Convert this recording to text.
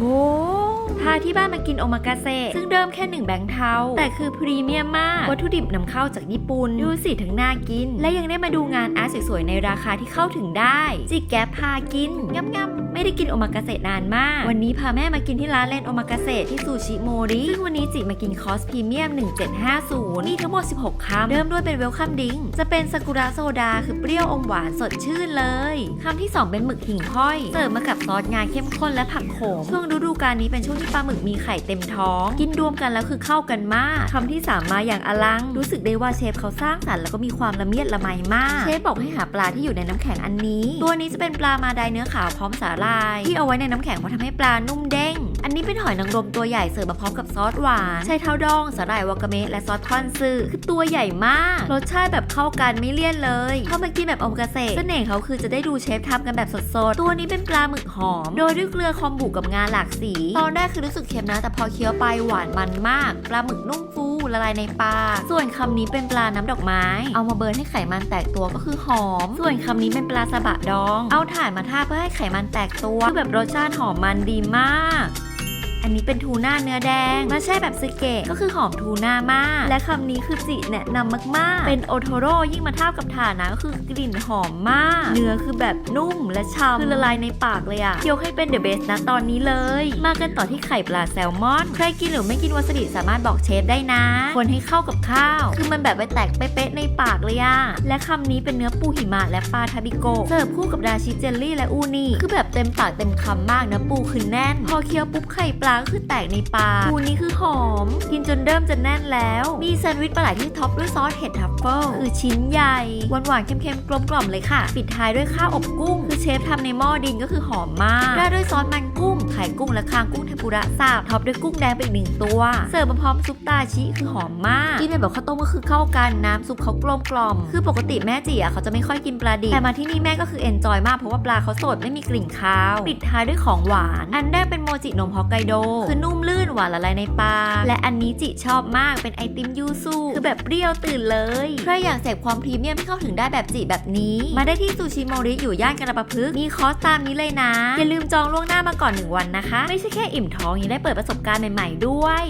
โอ้พาที่บ้านมากินโอมากาเซซึ่งเดิมแค่หนึ่งแบงค์เทา แต่คือพรีเมียมมาก วัตถุดิบนำเข้าจากญี่ปุ่น ดูสิถึงน่ากิน และยังได้มาดูงานอาร์ตสวยๆ ในราคาที่เข้าถึงได้ จิกแก๊ปพากินงับงับๆไม่ได้กินโอมากาเสะนานมาก วันนี้พาแม่มากินที่ร้านเลนโอมากาเสะที่ซูชิโมริซึ่งวันนี้จิมากินคอสพรีเมียม 1750มีทั้งหมด 16 คำ เริ่มด้วยเป็นเวลคัมดิงจะเป็นซากุระโซดา คือเปรี้ยวอมหวานสดชื่นเลย คำที่ 2 เป็นหมึกหิ่งห้อย เสิร์ฟมากับซอสงาเข้มข้นและผักโขม ช่วงฤดูกาลนี้เป็นช่วงที่ปลาหมึกมีไข่เต็มท้อง กินรวมกันแล้วคือเข้ากันมาก คำที่ 3 มาอย่างอลัง รู้สึกได้ว่าเชฟเขาสร้างสรรค์แล้วก็มีความละเมียดละไมมาก เชฟบอกให้หาปลาที่อยู่ในน้ำแข็งอันนี้ ตัวนี้จะเป็นปลามาไดเนื้อขาวพร้อมสาลาย ที่เอาไว้ในน้ำแข็งเพราะทำให้ปลานุ่มเด้ง อันนี้เป็นหอยนางรมตัวใหญ่เสิร์ฟมาพร้อมกับซอสหวาน ใช้เท้าดองสาหร่ายวากาเมะและซอสทอนซึคือตัวใหญ่มาก รสชาติแบบเข้ากันไม่เลี่ยนเลยพอมากินแบบอมากาเสะเสน่ห์เขาคือจะได้ดูเชฟทำกันแบบสดๆ ตัวนี้เป็นปลาหมึกหอม โดยด้วยเกลือคอมบุกับงาหลากสี ตอนแรกคือรู้สึกเค็มนะแต่พอเคี้ยวไปหวานมันมาก ปลาหมึกนุ่มฟู ละลายในปาก ส่วนคำนี้เป็นปลาน้ำดอกไม้ เอามาเบิร์นให้ไขมันแตกตัวก็คือหอม ส่วนคำนี้เป็นปลาสะบะดอง เอาถ่านมาทาเพื่อให้ไขมันแตกตัวคือแบบรสชาติหอมมันดีมาก อันนี้เป็นทูน่าเนื้อแดงมาแช่แบบซึเกะก็คือหอมทูน่ามาก และคำนี้คือจิแนะนำมาก ๆ เป็นโอโทโร่ยิ่งมาเท่ากับถ่านะก็คือกลิ่นหอมมาก เนื้อคือแบบนุ่มและฉ่ำคือละลายในปากเลยอะยกให้เป็นเดอะเบสนะตอนนี้เลย มากันต่อที่ไข่ปลาแซลมอน ใครกินหรือไม่กินวาซาบิสามารถบอกเชฟได้นะ คนให้เข้ากับข้าว คือมันแบบไปแตกเป๊ะในปากเลยอะและคำนี้เป็นเนื้อปูหิมะและปลาทาบิโกเสิร์ฟคู่กับดาชิเจลลี่และอูนิคือแบบเต็มปากเต็มคำมากนะปูคือแน่น พอเคี้ยวปุ๊บไข่ปลาก็คือแตกในปากปูนี้คือหอม กินจนเริ่มจะแน่นแล้ว มีแซนด์วิชปลาไหลที่ท็อปด้วยซอสเห็ดทัฟเฟิลคือชิ้นใหญ่ หวานๆเค็มๆ กลมกล่อมเลยค่ะ ปิดท้ายด้วยข้าวอบกุ้ง คือเชฟทำในหม้อดินก็คือหอมมากราดด้วยซอสมันกุ้ง ไข่กุ้งและคางกุ้งเทมปุระสับท็อปด้วยกุ้งแดงไปอีกหนึ่งตัว เสิร์ฟมาพร้อมซุปตาชิคือหอมมากกินแบบข้าวต้มก็คือเข้ากันน้ำซุปเขากลมกล่อม คือปกติแม่จีอะเขาจะไม่ค่อยกินปลาดิบแต่มาที่นี่แม่ก็คือเอนจอยมากเพราะว่าปลาเขาสดไม่มีกลิ่นคาว ปิดท้ายด้วยของหวาน อันแรกเป็นโมจินมฮอกไกโดคือนุ่มลื่นหวานละลายในปากและอันนี้จิชอบมากเป็นไอติมยูซุคือแบบเปรี้ยวตื่นเลยใครอยากเสพความพรีเมียมที่เข้าถึงได้แบบจิแบบนี้ มาได้ที่ซูชิโมริอยู่ย่านกระปะพฤกมีคอร์สตามนี้เลยนะ อย่าลืมจองล่วงหน้ามาก่อนหนึ่งวันนะคะ ไม่ใช่แค่อิ่มท้องยังได้เปิดประสบการณ์ใหม่ ๆ ด้วย